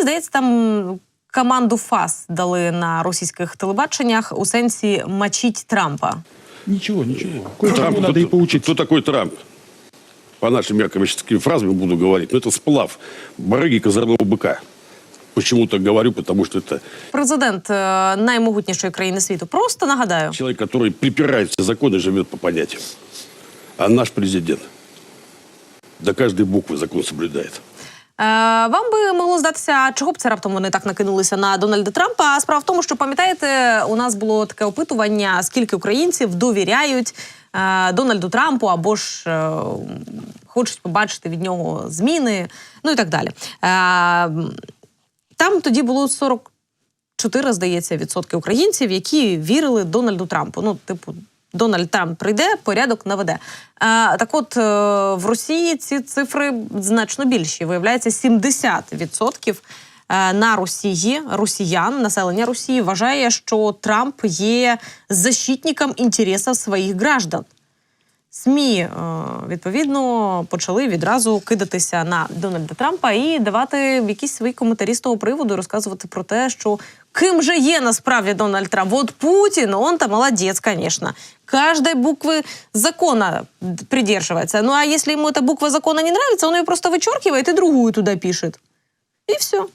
Мені здається, там команду ФАС дали на російських телебаченнях у сенсі мачіть Трампа. Ничего, ничего. Кое-чему Трамп, надо кто, и поучиться. кто такой Трамп? По нашим яковлевским фразам буду говорить. Но это сплав барыги козырного быка. Почему так говорю? Потому что это Президент е, наймогутнішої країни світу. Просто нагадаю. человек, который припирает все законы и живет по понятиям. А наш президент до каждой буквы закон соблюдает. Е, Вам би могло здатися, чого б це раптом вони так накинулися на Дональда Трампа? А справа в тому, що пам'ятаєте, у нас було таке опитування, скільки українців довіряють е, Дональду Трампу або ж е, хочуть побачити від нього зміни, ну і так далі. Там тоді було 44, здається, відсотки українців, які вірили Дональду Трампу. Ну, типу, Дональд Трамп прийде, порядок наведе. А, так от е, в Росії ці цифри значно більші. Виявляється, 70% е, на Росії, росіян, населення Росії вважає, що Трамп є защитником інтересів своїх граждан. СМІ е, відповідно почали відразу кидатися на Дональда Трампа і давати якісь свої коментарі з того приводу, розказувати про те, що ким же є насправді Дональд Трамп. От Путін, он то молодець, звісно. Каждой буквы закона придерживается. Ну а если ему эта буква закона не нравится, он ее просто вычеркивает и другую туда пишет. И все.